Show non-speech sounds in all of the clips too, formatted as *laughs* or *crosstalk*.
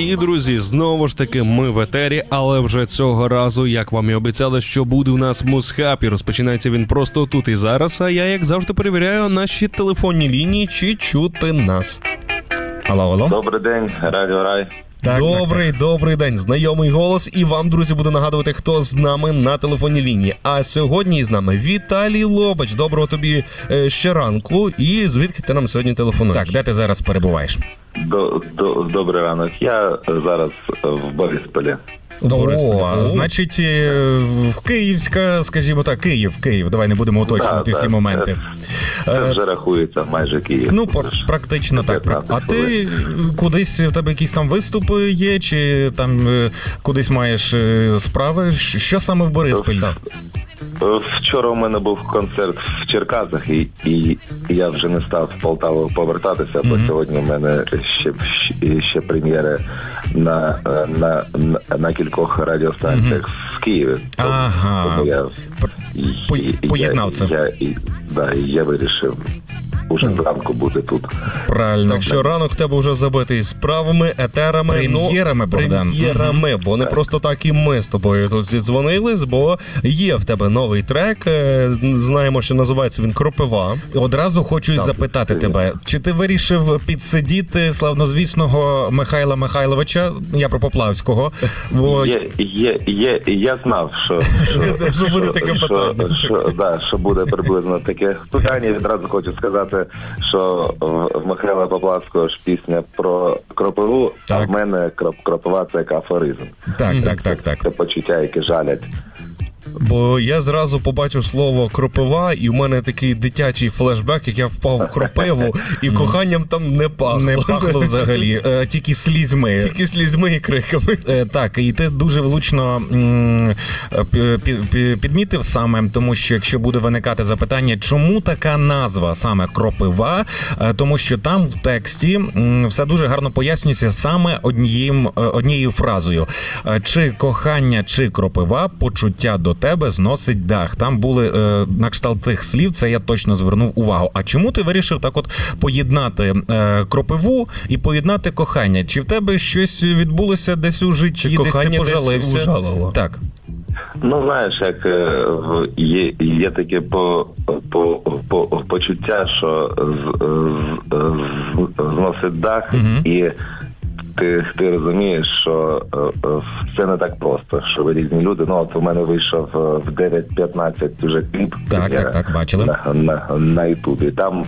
І друзі, знову ж таки, ми в етері, але вже цього разу, як вам і обіцяли, що буде у нас мусхап, і розпочинається він просто тут і зараз. А я, як завжди, перевіряю наші телефонні лінії, чи чути нас. Алло, алло. Добрий день, Радіо Рай. Так, добрий, добрий день. Знайомий голос, і вам, друзі, буду нагадувати, хто з нами на телефонній лінії. А сьогодні з нами Віталій Лобач. Доброго тобі е, ще ранку. І звідки ти нам сьогодні телефонуєш? Так, де ти зараз перебуваєш? До, до, добрий ранок. Я зараз в Борисполі. Добре, О, значить, е, Київська, скажімо так, Київ, Київ. Давай не будемо уточнювати Да, всі да, моменти. Це вже рахується майже Київ. Ну, пр- практично так. 15 А ти кудись в тебе якісь там виступи є, чи там е, кудись маєш е, справи? Що саме в Борисполі? Вчора у мене був концерт в Черкасах, і, і я вже не став в Полтаву повертатися, бо сьогодні в мене ще, ще, ще прем'єри на, е, на, на, на кількох радіостанціях в Києві. Ага. Тому я, По- і поєднав я, це. Я, і, да, я вирішив уже зранку бути тут. Правильно. Так що ранок в тебе вже забитий справами, етерами, Прем'єрами, ну, Богдан. прем'єрами, бо не просто так і ми з тобою тут зідзвонились, бо є в тебе новий трек. е, Знаємо, що називається він Кропива. Одразу хочу Так, запитати це тебе, чи ти вирішив підсидіти славнозвісного Михайла Михайловича, я про Поплавського, бо Є, є, є, я знав, що, Що *laughs* буде таке що, питання. що, да, що буде приблизно таке питання. Відразу хочу сказати, що в- Михайла Поплавського ж пісня про кропиву, а в мене кроп, кропива це як афоризм. так, так, так, так. Це почуття, яке жалять. Бо я зразу побачив слово кропива, і в мене такий дитячий флешбек, як я впав в кропиву, і коханням там не пахло. Не пахло взагалі, е, тільки слізьми. Тільки слізьми і криками. Е, Так, і ти дуже влучно е, пі- пі- пі- підмітив саме, тому що якщо буде виникати запитання, чому така назва саме кропива, тому що там в тексті все дуже гарно пояснюється саме однією, однією фразою: чи кохання, чи кропива, почуття до тебе зносить дах. Там були е, на кшталт тих слів, це я точно звернув увагу. А чому ти вирішив так, от поєднати е, кропиву і поєднати кохання? Чи в тебе щось відбулося десь у житті, Чи десь кохання ти десь пожалився? ужалило? Так. Ну, знаєш, як е, в- є, є таке по, по, по, почуття, що з, з, з, зносить дах, Мгм. і ти, ти розумієш, що е, е, це не так просто, що ви різні люди. Ну, от у мене вийшов е, в 9.15 вже кліп. Так, так, так, бачили. На, на, на Ютубі. Там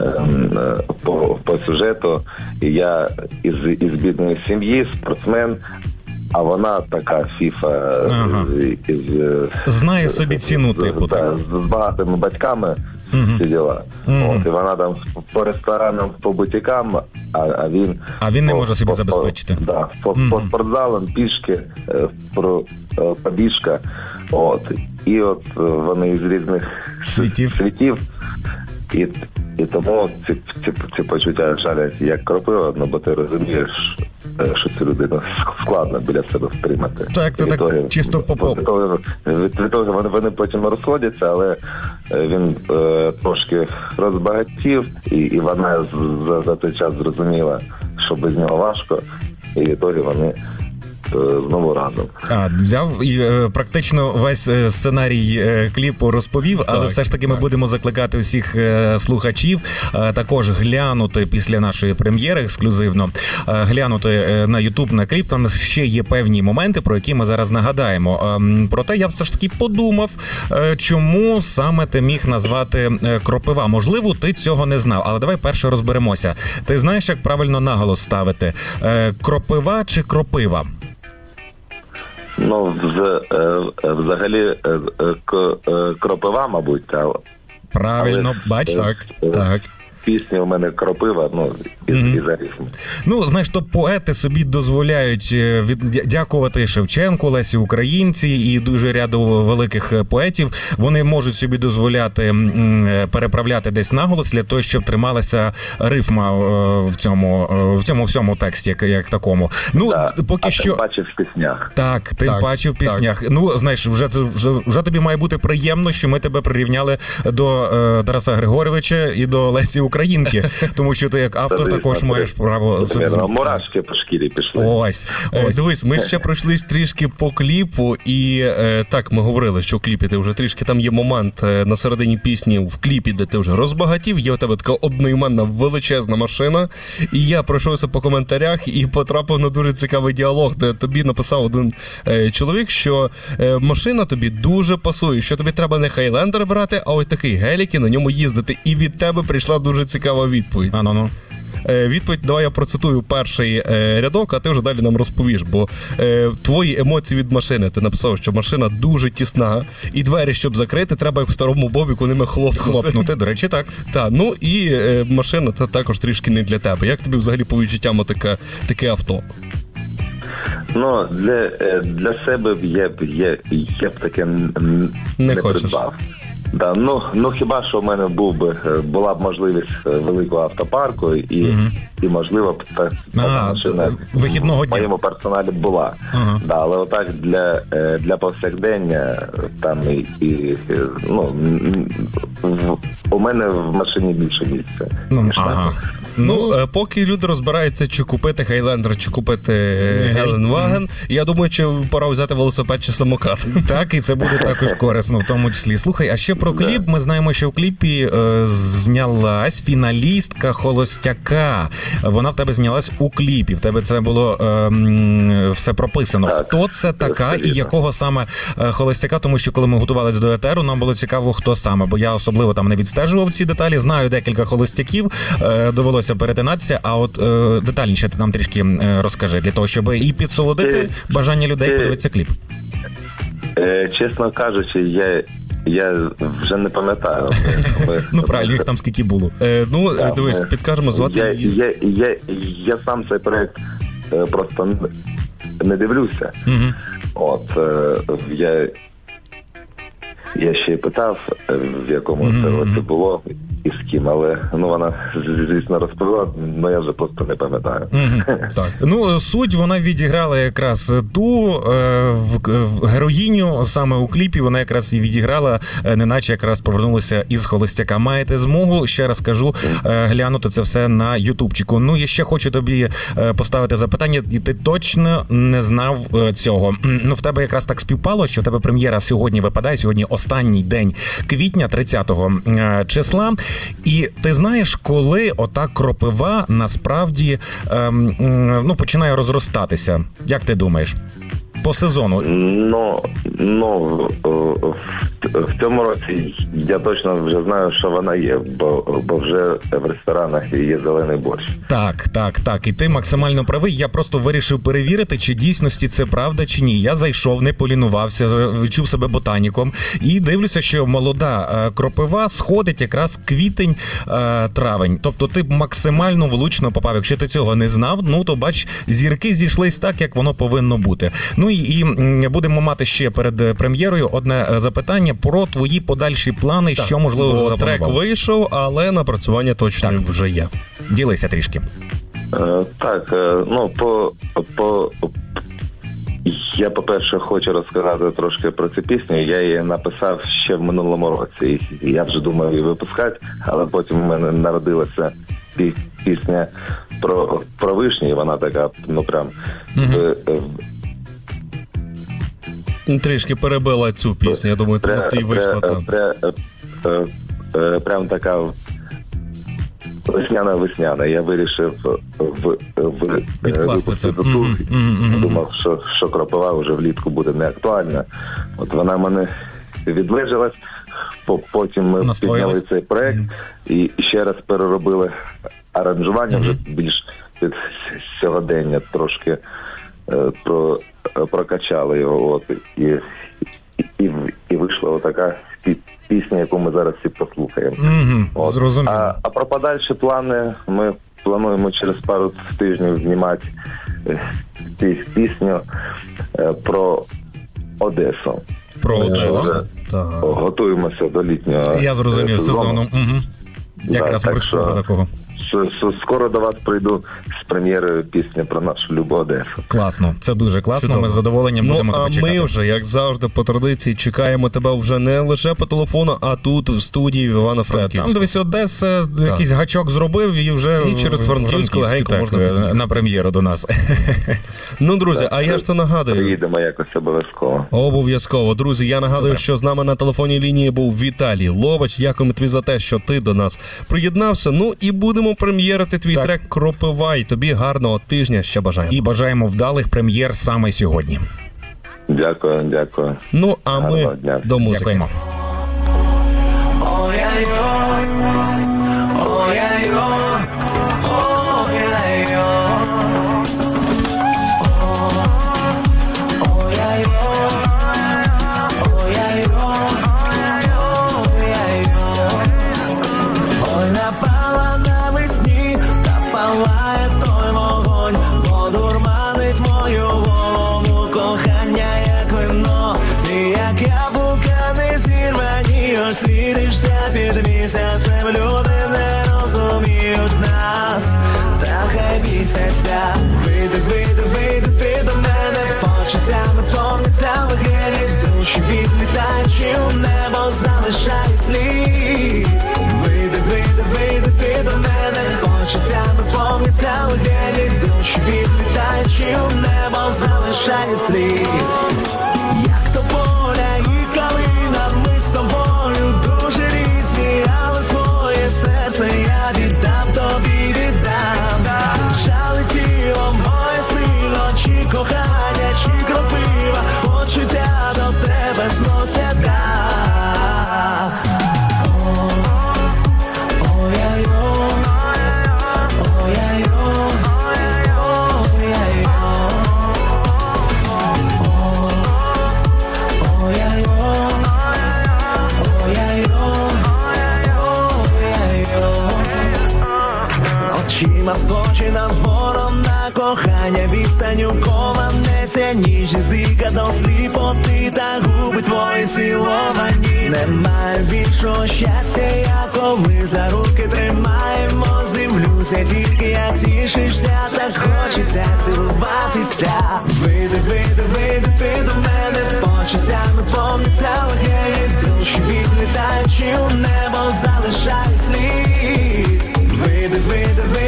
ем, по, по сюжету я із, із бідної сім'ї, спортсмен, а вона така фіфа Ага. з, із, Знає собі ціну, типу, да, так. з багатими батьками. Всі діла. От, і вона там по ресторанам, по бутікам, а, а він. А він не по- може собі по- забезпечити. По, да, по, Мгм. по спортзалам, пішки, е, про е, побіжка. От. І от е, вони із різних Світів. світів. І, і тому ці, ці, ці почуття жалять як кропива, ну бо ти розумієш, що цю людину складно біля себе втримати. Так, ти так того, чисто попов. від- того вони, вони потім розходяться, але е, він е, трошки розбагатів, і, і вона за, за той час зрозуміла, що без нього важко, і відтоді вони е, знову разом. А, взяв і е, практично весь е, сценарій е, кліпу розповів, але Так, все ж таки ми так. будемо закликати усіх е, слухачів е, також глянути після нашої прем'єри ексклюзивно, е, глянути е, на Ютуб на кліп. Там ще є певні моменти, про які ми зараз нагадаємо. Ем, Проте я все ж таки подумав, е, чому саме ти міг назвати е, кропива. Можливо, ти цього не знав, але давай перше розберемося. Ти знаєш, як правильно наголос ставити: Е, кропива чи кропива? Ну, вз, е, взагалі, е, к- е, кропива, мабуть, та Правильно, бач. Так, так. Пісні у мене кропива, ну, із, Мгм. із арифм. Ну, знаєш, то поети собі дозволяють е, від дякувати Шевченку, Лесі Українці і дуже ряду великих е, поетів. Вони можуть собі дозволяти м, е, переправляти десь наголос для того, щоб трималася рифма е, в цьому е, в цьому всьому тексті, як, як такому. Ну Да. поки а що. паче в піснях. Так, ти Так, бачив в так. піснях. Ну знаєш, вже, вже вже тобі має бути приємно, що ми тебе прирівняли до е, Тараса Григоровича і до Лесі українки, тому що ти як автор також маєш право собі. Мурашки по шкірі пішли. Ось, Е, ось. Дивись, ми ще пройшлись трішки по кліпу, і е, так ми говорили, що в кліпі ти вже трішки там є момент е, на середині пісні в кліпі, де ти вже розбагатів. Є у тебе така одноіменна величезна машина. І я пройшовся по коментарях і потрапив на дуже цікавий діалог, де тобі написав один чоловік, що машина тобі дуже пасує, що тобі треба не хайлендер брати, а ось такий гелік і на ньому їздити. І від тебе прийшла дуже цікава відповідь. А, ну, ну. Е, Відповідь давай я процитую перший е, рядок, а ти вже далі нам розповіш. Бо е, твої емоції від машини. Ти написав, що машина дуже тісна, і двері, щоб закрити, треба як в старому бобіку ними хлопнути. Хлопнути, до речі, так. Та, ну і е, машина та також трішки не для тебе. Як тобі взагалі по відчуттям таке, таке авто? Ну, для, е, для себе б я б я, я б таке Не не, хочеш. придбав. Да, ну, ну хіба що в мене був би е, була б можливість е, великого автопарку і, і можливо б та, та машина вихідного в дня. моєму персоналі була. Ага. Да, але отак для, е, для повсякдення там і, і ну в- у мене в машині більше місця. Ну, ага. Так. Ну, е, поки люди розбираються, чи купити Хайлендер, чи купити Геленваген, я думаю, чи пора взяти велосипед чи самокат. Так, і це буде також корисно в тому числі. Слухай, а ще про кліп. Ми знаємо, що в кліпі е, знялась фіналістка холостяка. Вона в тебе знялась у кліпі. В тебе це було е, все прописано. Так. Хто це така і якого саме е, холостяка? Тому що коли ми готувалися до етеру, нам було цікаво, хто саме, бо я особливо там не відстежував ці деталі. Знаю декілька холостяків, е, довелося перетинатися. А от е, детальніше ти нам трішки е, розкажи для того, щоб і підсолодити Ти- бажання людей ти- подивитися кліп. Е, чесно кажучи, я, я вже не пам'ятаю. *laughs* Ну правильно, їх там скільки було. Е, ну, е, дивись, підкажемо звати я, я, я, я сам цей проект е, просто не дивлюся. От е, я, я ще й питав, е, в якому це було і з ким, але ну вона звісно розповіла, але я вже просто не пам'ятаю. *laughs* Так. Ну, суть вона відіграла якраз ту е, в, в героїню саме у кліпі. Вона якраз і відіграла, е, неначе якраз повернулася із холостяка. Маєте змогу, ще раз кажу, е, глянути це все на Ютубчику. Ну, я ще хочу тобі поставити запитання, і ти точно не знав цього. Ну, в тебе якраз так співпало, що в тебе прем'єра сьогодні випадає. Сьогодні останній день квітня, 30-го е, числа. І ти знаєш, коли ота кропива насправді ем, ну, починає розростатися. Як ти думаєш? По сезону. Ну, ну в, цьому році я точно вже знаю, що вона є, бо, бо вже в ресторанах є зелений борщ. Так, так, так. І ти максимально правий. Я просто вирішив перевірити, чи дійсності це правда чи ні. Я зайшов, не полінувався, відчув себе ботаніком і дивлюся, що молода е, кропива сходить якраз квітень е, травень. Тобто ти максимально влучно попав. Якщо ти цього не знав, ну то бач, зірки зійшлись так, як воно повинно бути. Ну і, і будемо мати ще перед е, прем'єрою одне е, про твої подальші плани, що можливо Бо вже трек вийшов, але напрацювання точно Так. вже є. Ділися трішки. Е, так, е, ну по, по я, по-перше, хочу розказати трошки про цю пісню. Я її написав ще в минулому році. І Я вже думав її випускати, але потім у мене народилася пісня про, про вишні, і вона така, ну прям в, в, Трішки перебила цю пісню. Я думаю, тому ти й вийшла там. пря- е, е, прям така весняна весняна. Я вирішив в, в Відкласти це. ту. Мгм, мгм, мгм. Думав, що, що кропива вже влітку буде не актуальна. От вона мене відлежалась. по- Потім ми підняли цей проект і ще раз переробили аранжування вже більш під сьогодення, трошки е, про, е, прокачали його. От і, і, і, вийшла отака пісня, яку ми зараз всі послухаємо. От. Зрозуміло. А, а про подальші плани ми плануємо через пару тижнів знімати е, пісню е, про Одесу. Про Одесу. Так. Готуємося до літнього Я зрозумів е, сезону. Угу. Да, Якраз так морського що- такого. Скоро до вас прийду з прем'єрою пісні про нашу любу Одесу. Класно, це дуже класно. Чудово. Ми з задоволенням Ну будемо а тебе чекати. ми вже, як завжди, по традиції, чекаємо тебе вже не лише по телефону, а тут в студії в Івано-Франківську. Там дивись, Одеса якийсь гачок зробив і вже І через Франківську легенько так, можна е, на прем'єру до нас. Ну, друзі, а я ж то нагадую. Приїдемо якось обов'язково. Обов'язково, друзі. Я нагадую, Супер. що з нами на телефонній лінії був Віталій Лобач. Дякуємо тобі за те, що ти до нас приєднався. Ну і будемо прем'єрити твій Так. трек Кропивай. Тобі гарного тижня ще бажаємо. І бажаємо вдалих прем'єр саме сьогодні. Дякую, дякую. Ну а ми Гарного дня. до музики. Дякуємо. Палає той вогонь, подурманить мою голову, кохання, як вино, ти як яблука не зірвані, освітишся під місяцем, люди не розуміють нас, та хай місяця, вийди, вийди, вийди, ти до мене, почуттями повняться легені, душі відлітаючи у небо, залишають слід. Вийди, вийди, вийди, ти до мене, почуттями повняться відлітаючи у небо, залишає слід. Відстаню кованеться ніжність дика до сліпоти та губи твої ціловані. Немає більшого щастя, я коли за руки тримаємо, здивлюся тільки як тішишся, так хочеться цілуватися. Вийди, вийди, вийди, ти до мене, почуттями повниться легені, душі відлітаючи у небо, залишають слід. Вийди, вийди, вийди,